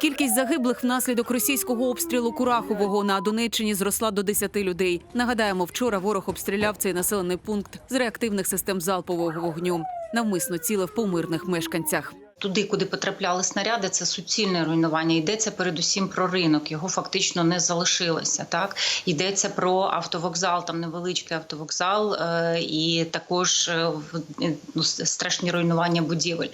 Кількість загиблих внаслідок російського обстрілу Курахового на Донеччині зросла до 10 людей. Нагадаємо, вчора ворог обстріляв цей населений пункт з реактивних систем залпового вогню. Навмисно цілив по мирних мешканцях. Туди, куди потрапляли снаряди, це суцільне руйнування. Йдеться передусім про ринок. Його фактично не залишилося. Так йдеться про автовокзал, там невеличкий автовокзал, е, і також е, е, ну, страшні руйнування будівель.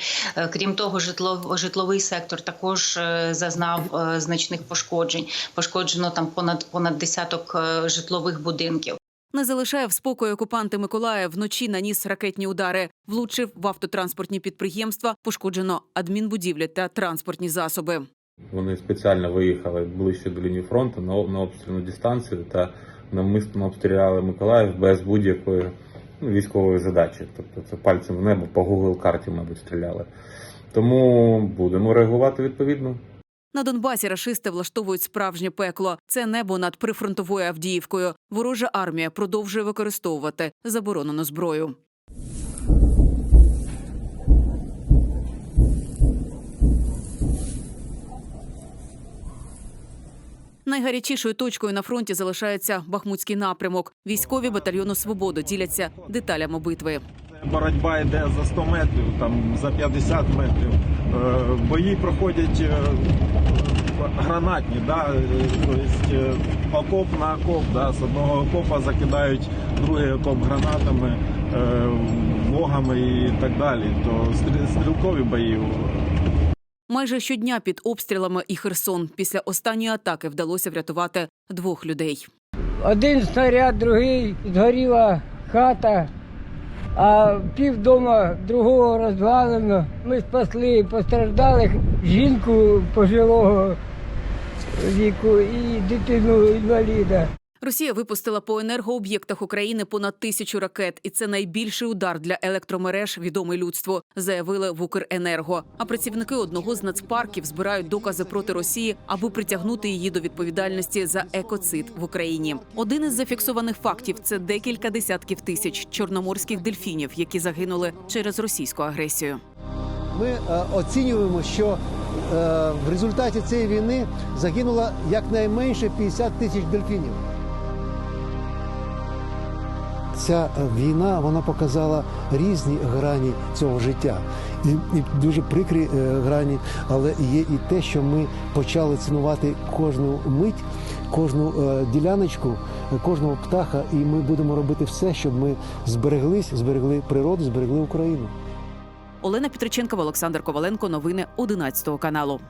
Крім того, житло, житловий сектор також зазнав значних пошкоджень. Пошкоджено там понад понад десяток житлових будинків. Не залишає в спокої окупанти Миколаїв. Вночі наніс ракетні удари, влучив в автотранспортні підприємства, пошкоджено адмінбудівлі та транспортні засоби. Вони спеціально виїхали ближче до лінії фронту на, на обстрільну дистанцію та навмисно обстріляли Миколаїв без будь-якої ну, військової задачі. Тобто це пальцем в небо по Google карті, мабуть, стріляли. Тому будемо реагувати відповідно. На Донбасі рашисти влаштовують справжнє пекло. Це небо над прифронтовою Авдіївкою. Ворожа армія продовжує використовувати заборонену зброю. Найгарячішою точкою на фронті залишається Бахмутський напрямок. Військові батальйону Свободу діляться деталями битви. Боротьба йде за 100 метрів, там за 50 метрів. Е, Бої проходять е, гранатні, да? тобто окоп на окоп. Да? З одного окопа закидають другий окоп гранатами, вогами і так далі. То стрілкові бої. Майже щодня під обстрілами і Херсон. Після останньої атаки вдалося врятувати двох людей. Один снаряд, другий згоріла хата, а пів дома другого розвалено. Ми спасли постраждалих жінку пожилого віку і дитину інваліда. Росія випустила по енергооб'єктах України понад тисячу ракет, і це найбільший удар для електромереж, відомий людству, заявили в Укренерго. А працівники одного з нацпарків збирають докази проти Росії, аби притягнути її до відповідальності за екоцид в Україні. Один із зафіксованих фактів це декілька десятків тисяч чорноморських дельфінів, які загинули через російську агресію. Ми е, оцінюємо, що е, в результаті цієї війни загинуло якнайменше 50 тисяч дельфінів. Ця війна вона показала різні грані цього життя. І, і дуже прикрі е, грані, але є і те, що ми почали цінувати кожну мить, кожну е, діляночку, кожного птаха, і ми будемо робити все, щоб ми збереглись, зберегли природу, зберегли Україну. Олена Петриченкова, Олександр Коваленко. Новини 11 каналу.